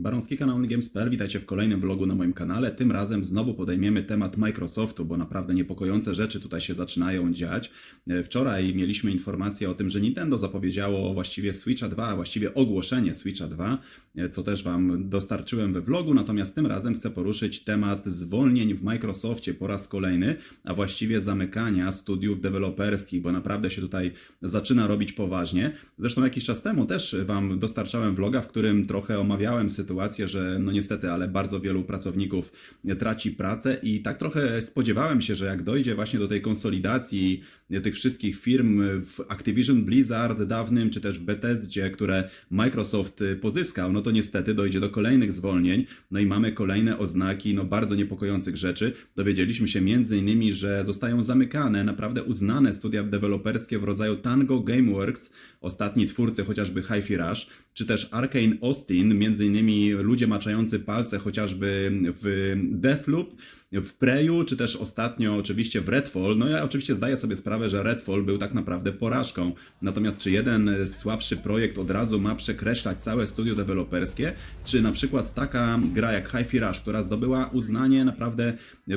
Baronski kanał OnGames.pl, witajcie w kolejnym vlogu na moim kanale. Tym razem znowu podejmiemy temat Microsoftu, bo naprawdę niepokojące rzeczy tutaj się zaczynają dziać. E, Wczoraj mieliśmy informację o tym, że Nintendo zapowiedziało właściwie Switcha 2, a właściwie ogłoszenie Switcha 2, e, co też Wam dostarczyłem we vlogu, natomiast tym razem chcę poruszyć temat zwolnień w Microsoftie po raz kolejny, a właściwie zamykania studiów deweloperskich, bo naprawdę się tutaj zaczyna robić poważnie. Zresztą jakiś czas temu też Wam dostarczałem vloga, w którym trochę omawiałem sytuację, że no niestety, ale bardzo wielu pracowników traci pracę i tak trochę spodziewałem się, że jak dojdzie właśnie do tej konsolidacji tych wszystkich firm w Activision Blizzard dawnym, czy też w Bethesdzie, które Microsoft pozyskał, no to niestety dojdzie do kolejnych zwolnień, no i mamy kolejne oznaki no bardzo niepokojących rzeczy. Dowiedzieliśmy się między innymi, że zostają zamykane naprawdę uznane studia deweloperskie w rodzaju Tango Gameworks, ostatni twórcy chociażby Hi-Fi Rush, czy też Arkane Austin, między innymi ludzie maczający palce chociażby w Deathloop, w Preju, czy też ostatnio oczywiście w Redfall. No ja oczywiście zdaję sobie sprawę, że Redfall był tak naprawdę porażką. Natomiast czy jeden słabszy projekt od razu ma przekreślać całe studio deweloperskie, czy na przykład taka gra jak Hi-Fi Rush, która zdobyła uznanie naprawdę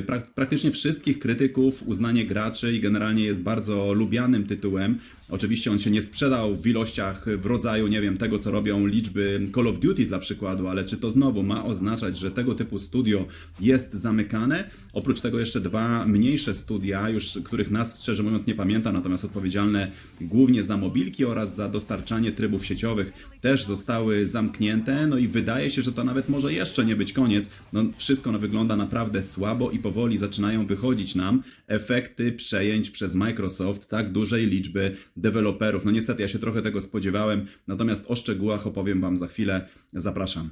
prak praktycznie wszystkich krytyków, uznanie graczy i generalnie jest bardzo lubianym tytułem. Oczywiście on się nie sprzedał w ilościach w rodzaju, nie wiem, tego co robią liczby Call of Duty dla przykładu, ale czy to znowu ma oznaczać, że tego typu studio jest zamykane? Oprócz tego jeszcze dwa mniejsze studia, już których nas szczerze mówiąc nie pamiętam, natomiast odpowiedzialne głównie za mobilki oraz za dostarczanie trybów sieciowych też zostały zamknięte. No i wydaje się, że to nawet może jeszcze nie być koniec. No wszystko no, wygląda naprawdę słabo i powoli zaczynają wychodzić nam efekty przejęć przez Microsoft tak dużej liczby deweloperów. No niestety ja się trochę tego spodziewałem, natomiast o szczegółach opowiem Wam za chwilę. Zapraszam.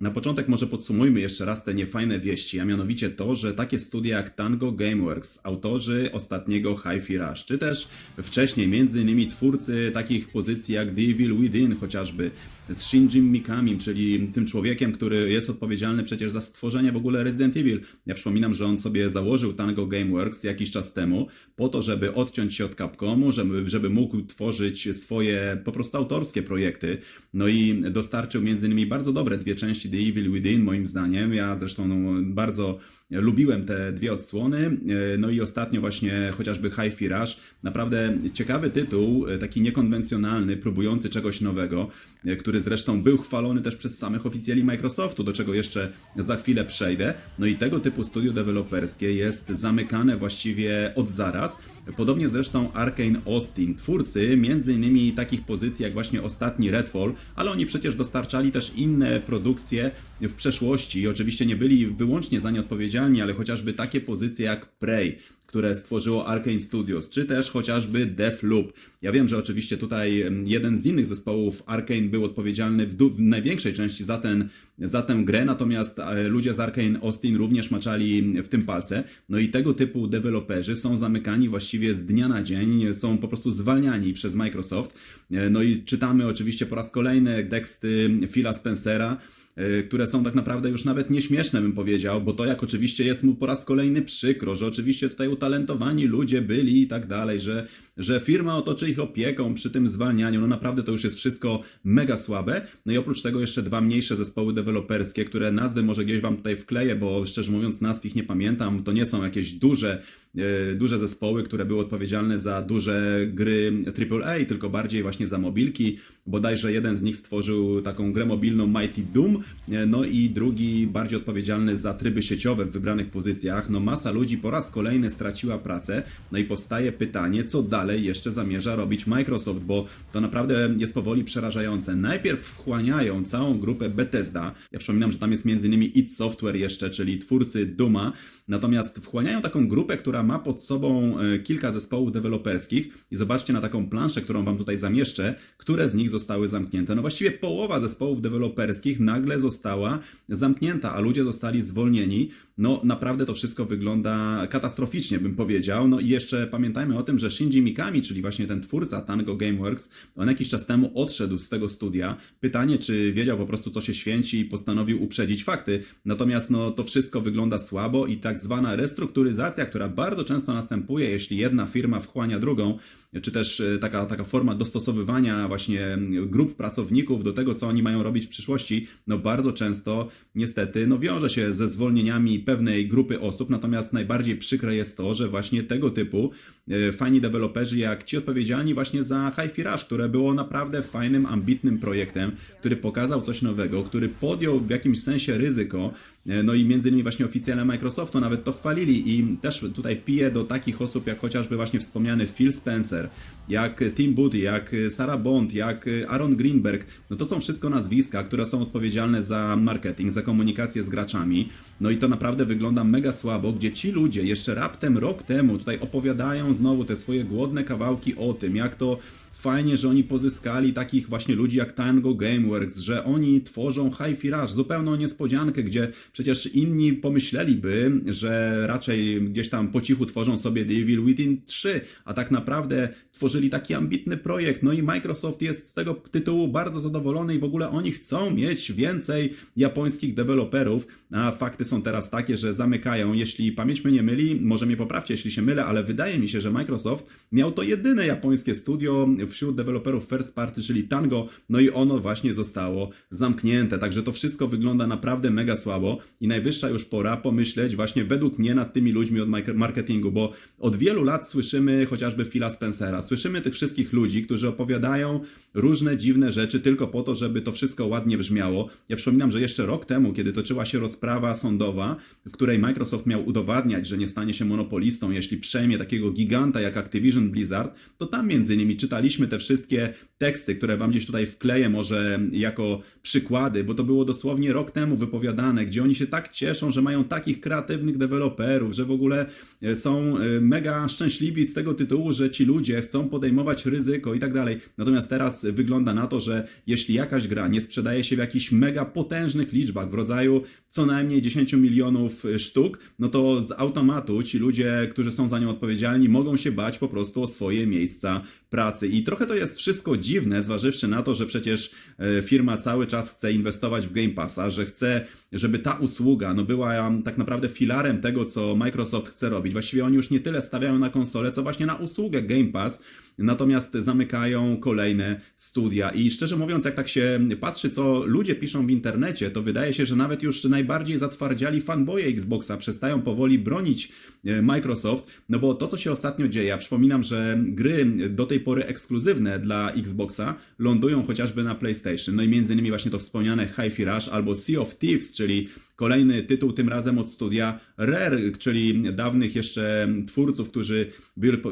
Na początek może podsumujmy jeszcze raz te niefajne wieści, a mianowicie to, że takie studia jak Tango Gameworks, autorzy ostatniego Hi-Fi Rush, czy też wcześniej innymi twórcy takich pozycji jak The Evil Within chociażby, z Shinjim Mikamim, czyli tym człowiekiem, który jest odpowiedzialny przecież za stworzenie w ogóle Resident Evil. Ja przypominam, że on sobie założył Tango Gameworks jakiś czas temu, po to, żeby odciąć się od Capcomu, żeby, żeby mógł tworzyć swoje po prostu autorskie projekty. No i dostarczył innymi bardzo dobre dwie części The Evil Within, moim zdaniem. Ja zresztą no, bardzo lubiłem te dwie odsłony. No i ostatnio właśnie chociażby Hi-Fi Rush. Naprawdę ciekawy tytuł, taki niekonwencjonalny, próbujący czegoś nowego, który zresztą był chwalony też przez samych oficjeli Microsoftu, do czego jeszcze za chwilę przejdę. No i tego typu studio deweloperskie jest zamykane właściwie od zaraz. Podobnie zresztą Arkane Austin, twórcy między innymi takich pozycji jak właśnie ostatni Redfall, ale oni przecież dostarczali też inne produkcje w przeszłości. Oczywiście nie byli wyłącznie za nie odpowiedzialni, ale chociażby takie pozycje jak Prey, które stworzyło Arkane Studios, czy też chociażby Deathloop. Ja wiem, że oczywiście tutaj jeden z innych zespołów Arkane był odpowiedzialny w, w, największej części za, ten, za tę grę, natomiast ludzie z Arkane Austin również maczali w tym palce. No i tego typu deweloperzy są zamykani właściwie z dnia na dzień, są po prostu zwalniani przez Microsoft. No i czytamy oczywiście po raz kolejny teksty Phila Spencera, które są tak naprawdę już nawet nieśmieszne, bym powiedział, bo to jak oczywiście jest mu po raz kolejny przykro, że oczywiście tutaj utalentowani ludzie byli i tak dalej, że, że firma otoczy ich opieką przy tym zwalnianiu, no naprawdę to już jest wszystko mega słabe. No i oprócz tego jeszcze dwa mniejsze zespoły deweloperskie, które nazwy może gdzieś Wam tutaj wkleję, bo szczerze mówiąc nazw ich nie pamiętam, to nie są jakieś duże duże zespoły, które były odpowiedzialne za duże gry AAA, tylko bardziej właśnie za mobilki. Bodajże jeden z nich stworzył taką grę mobilną Mighty Doom, no i drugi bardziej odpowiedzialny za tryby sieciowe w wybranych pozycjach. No masa ludzi po raz kolejny straciła pracę, no i powstaje pytanie, co dalej jeszcze zamierza robić Microsoft, bo to naprawdę jest powoli przerażające. Najpierw wchłaniają całą grupę Bethesda. Ja przypominam, że tam jest m.in. id Software jeszcze, czyli twórcy Duma, Natomiast wchłaniają taką grupę, która ma pod sobą kilka zespołów deweloperskich i zobaczcie na taką planszę, którą Wam tutaj zamieszczę, które z nich zostały zamknięte. No właściwie połowa zespołów deweloperskich nagle została zamknięta, a ludzie zostali zwolnieni. No naprawdę to wszystko wygląda katastroficznie, bym powiedział. No i jeszcze pamiętajmy o tym, że Shinji Mikami, czyli właśnie ten twórca Tango Gameworks, on jakiś czas temu odszedł z tego studia. Pytanie, czy wiedział po prostu, co się święci i postanowił uprzedzić fakty. Natomiast no to wszystko wygląda słabo i tak tak zwana restrukturyzacja, która bardzo często następuje, jeśli jedna firma wchłania drugą, czy też e, taka, taka forma dostosowywania właśnie grup pracowników do tego, co oni mają robić w przyszłości, no bardzo często niestety no wiąże się ze zwolnieniami pewnej grupy osób, natomiast najbardziej przykre jest to, że właśnie tego typu e, fajni deweloperzy jak ci odpowiedzialni właśnie za Hi-Fi Rush, które było naprawdę fajnym, ambitnym projektem, który pokazał coś nowego, który podjął w jakimś sensie ryzyko, e, no i między innymi właśnie oficjalne Microsoftu nawet to chwalili i też tutaj piję do takich osób jak chociażby właśnie wspomniany Phil Spencer, jak Tim Booty, jak Sarah Bond, jak Aaron Greenberg, no to są wszystko nazwiska, które są odpowiedzialne za marketing, za komunikację z graczami. No i to naprawdę wygląda mega słabo, gdzie ci ludzie jeszcze raptem rok temu tutaj opowiadają znowu te swoje głodne kawałki o tym, jak to fajnie, że oni pozyskali takich właśnie ludzi jak Tango Gameworks, że oni tworzą Hi-Fi Rush, zupełną niespodziankę, gdzie przecież inni pomyśleliby, że raczej gdzieś tam po cichu tworzą sobie The Evil Within 3, a tak naprawdę tworzyli taki ambitny projekt, no i Microsoft jest z tego tytułu bardzo zadowolony i w ogóle oni chcą mieć więcej japońskich deweloperów, a fakty są teraz takie, że zamykają, jeśli pamięć mnie nie myli, może mnie poprawcie, jeśli się mylę, ale wydaje mi się, że Microsoft miał to jedyne japońskie studio wśród deweloperów first party, czyli Tango, no i ono właśnie zostało zamknięte, także to wszystko wygląda naprawdę mega słabo i najwyższa już pora pomyśleć właśnie według mnie nad tymi ludźmi od marketingu, bo od wielu lat słyszymy chociażby Phila Spencera, słyszymy tych wszystkich ludzi, którzy opowiadają różne dziwne rzeczy tylko po to, żeby to wszystko ładnie brzmiało. Ja przypominam, że jeszcze rok temu, kiedy toczyła się rozprawa sądowa, w której Microsoft miał udowadniać, że nie stanie się monopolistą, jeśli przejmie takiego giganta jak Activision Blizzard, to tam między innymi czytaliśmy te wszystkie teksty, które wam gdzieś tutaj wkleję może jako przykłady, bo to było dosłownie rok temu wypowiadane, gdzie oni się tak cieszą, że mają takich kreatywnych deweloperów, że w ogóle e, są e, mega szczęśliwi z tego tytułu, że ci ludzie chcą podejmować ryzyko i tak dalej. Natomiast teraz wygląda na to, że jeśli jakaś gra nie sprzedaje się w jakichś mega potężnych liczbach w rodzaju co najmniej 10 milionów sztuk, no to z automatu ci ludzie, którzy są za nią odpowiedzialni, mogą się bać po prostu o swoje miejsca pracy. I trochę to jest wszystko dziwne, zważywszy na to, że przecież e, firma cały czas chce inwestować w Game Passa, że chce, żeby ta usługa no była tak naprawdę filarem tego, co Microsoft chce robić. Właściwie oni już nie tyle stawiają na konsolę, co właśnie na usługę Game Pass. Natomiast zamykają kolejne studia. I szczerze mówiąc, jak tak się patrzy, co ludzie piszą w internecie, to wydaje się, że nawet już najbardziej zatwardziali fanboye Xboxa. Przestają powoli bronić e, Microsoft, no bo to, co się ostatnio dzieje, ja przypominam, że gry do tej pory ekskluzywne dla Xboxa lądują chociażby na PlayStation, no i między innymi właśnie to wspomniane Hi-Fi Rush albo Sea of Thieves, czyli Kolejny tytuł, tym razem od studia Rare, czyli dawnych jeszcze twórców, którzy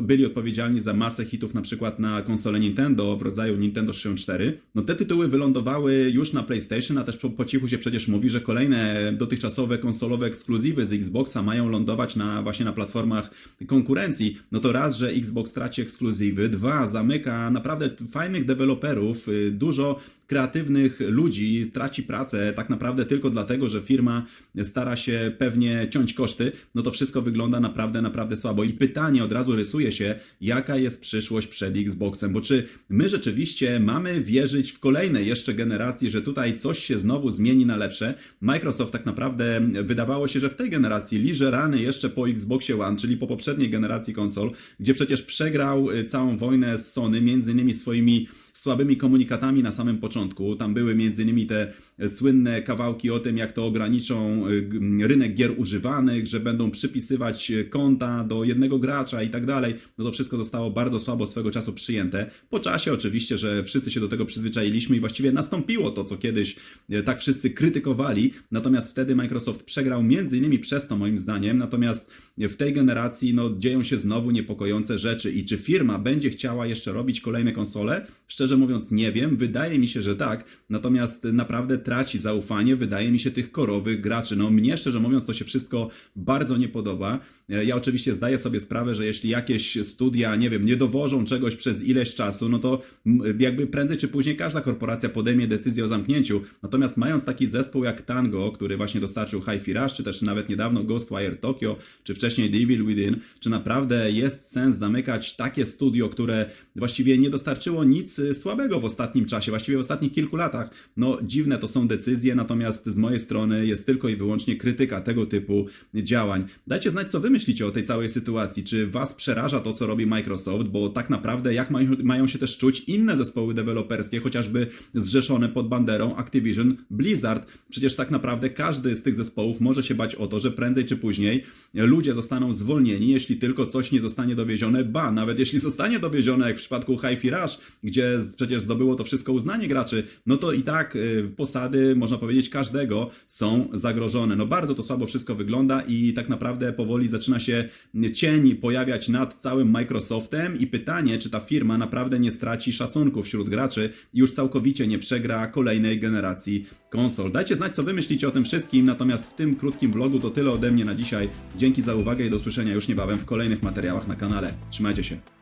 byli odpowiedzialni za masę hitów na przykład na konsolę Nintendo w rodzaju Nintendo 64. No te tytuły wylądowały już na PlayStation, a też po, po cichu się przecież mówi, że kolejne dotychczasowe konsolowe ekskluzywy z Xboxa mają lądować na właśnie na platformach konkurencji. No to raz, że Xbox traci ekskluzywy, dwa, zamyka naprawdę fajnych deweloperów, y, dużo kreatywnych ludzi traci pracę tak naprawdę tylko dlatego, że firma stara się pewnie ciąć koszty, no to wszystko wygląda naprawdę, naprawdę słabo. I pytanie od razu rysuje się, jaka jest przyszłość przed Xboxem, bo czy my rzeczywiście mamy wierzyć w kolejne jeszcze generacje, że tutaj coś się znowu zmieni na lepsze? Microsoft tak naprawdę wydawało się, że w tej generacji liże rany jeszcze po Xboxie One, czyli po poprzedniej generacji konsol, gdzie przecież przegrał całą wojnę z Sony, między innymi swoimi słabymi komunikatami na samym początku. Tam były między innymi te słynne kawałki o tym, jak to ograniczą y, rynek gier używanych, że będą przypisywać konta do jednego gracza i tak dalej. No to wszystko zostało bardzo słabo swego czasu przyjęte. Po czasie oczywiście, że wszyscy się do tego przyzwyczailiśmy i właściwie nastąpiło to, co kiedyś y, tak wszyscy krytykowali. Natomiast wtedy Microsoft przegrał między innymi przez to moim zdaniem. Natomiast w tej generacji no, dzieją się znowu niepokojące rzeczy i czy firma będzie chciała jeszcze robić kolejne konsole? Szczerze mówiąc nie wiem. Wydaje mi się, że tak. Natomiast naprawdę traci zaufanie, wydaje mi się, tych korowych graczy. No mnie, szczerze mówiąc, to się wszystko bardzo nie podoba. E, ja oczywiście zdaję sobie sprawę, że jeśli jakieś studia, nie wiem, nie dowożą czegoś przez ileś czasu, no to jakby prędzej czy później każda korporacja podejmie decyzję o zamknięciu. Natomiast mając taki zespół jak Tango, który właśnie dostarczył Hi-Fi Rush, czy też nawet niedawno Ghostwire Tokyo, czy wcześniej The Evil Within, czy naprawdę jest sens zamykać takie studio, które właściwie nie dostarczyło nic słabego w ostatnim czasie, właściwie w ostatnich kilku latach. No dziwne to są decyzje, natomiast z mojej strony jest tylko i wyłącznie krytyka tego typu działań. Dajcie znać, co wy myślicie o tej całej sytuacji. Czy was przeraża to, co robi Microsoft, bo tak naprawdę jak mają się też czuć inne zespoły deweloperskie, chociażby zrzeszone pod banderą Activision Blizzard. Przecież tak naprawdę każdy z tych zespołów może się bać o to, że prędzej czy później ludzie zostaną zwolnieni, jeśli tylko coś nie zostanie dowiezione, ba, nawet jeśli zostanie dowiezione, jak w przypadku Hi-Fi Rush, gdzie przecież zdobyło to wszystko uznanie graczy, no to i tak y, posady, można powiedzieć, każdego są zagrożone. No bardzo to słabo wszystko wygląda i tak naprawdę powoli zaczyna się cień pojawiać nad całym Microsoftem i pytanie, czy ta firma naprawdę nie straci szacunku wśród graczy i już całkowicie nie przegra kolejnej generacji konsol. Dajcie znać, co wy myślicie o tym wszystkim, natomiast w tym krótkim vlogu to tyle ode mnie na dzisiaj. Dzięki za uwagę i do usłyszenia już niebawem w kolejnych materiałach na kanale. Trzymajcie się.